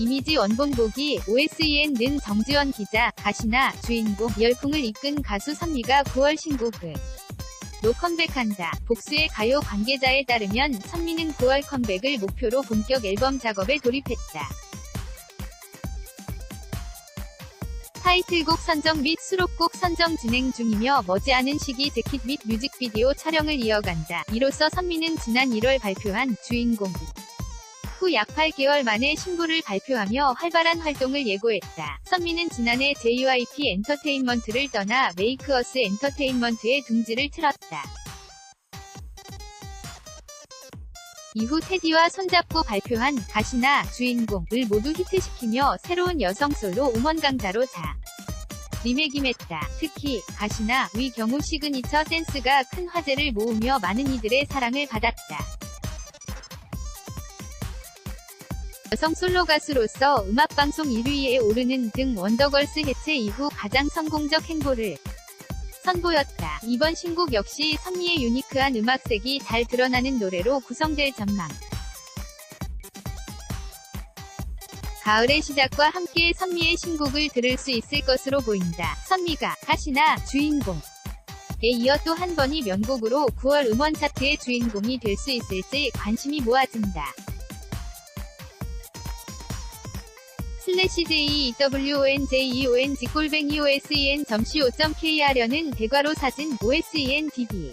이미지 원본 보기 OSEN는 정지원 기자, 가시나, 주인공, 열풍을 이끈 가수 선미가 9월 신곡을 노컴백한다. 복수의 가요 관계자에 따르면 선미는 9월 컴백을 목표로 본격 앨범 작업에 돌입했다. 타이틀곡 선정 및 수록곡 선정 진행 중이며 머지않은 시기 재킷 및 뮤직비디오 촬영을 이어간다. 이로써 선미는 지난 1월 발표한 주인공 후 약 8개월 만에 신부를 발표하며 활발한 활동을 예고했다. 선미는 지난해 JYP 엔터테인먼트를 떠나 메이크어스 엔터테인먼트에 둥지를 틀었다. 이후 테디와 손잡고 발표한 가시나 주인공을 모두 히트시키며 새로운 여성 솔로 음원 강자로 자. 리메김했다. 특히 가시나 위 경우 시그니처 댄스가 큰 화제를 모으며 많은 이들의 사랑을 받았다. 여성 솔로 가수로서 음악방송 1위에 오르는 등 원더걸스 해체 이후 가장 성공적 행보를 선보였다. 이번 신곡 역시 선미의 유니크한 음악색이 잘 드러나는 노래로 구성될 전망. 가을의 시작과 함께 선미의 신곡을 들을 수 있을 것으로 보인다. 선미가 가시나 주인공 에 이어 또 한 번이 명곡으로 9월 음원 차트의 주인공이 될 수 있을지 관심이 모아진다. 슬래시 JEWONJEONG 골뱅이 OSEN 점시 5.KR려는 대괄호 사진 OSEN DB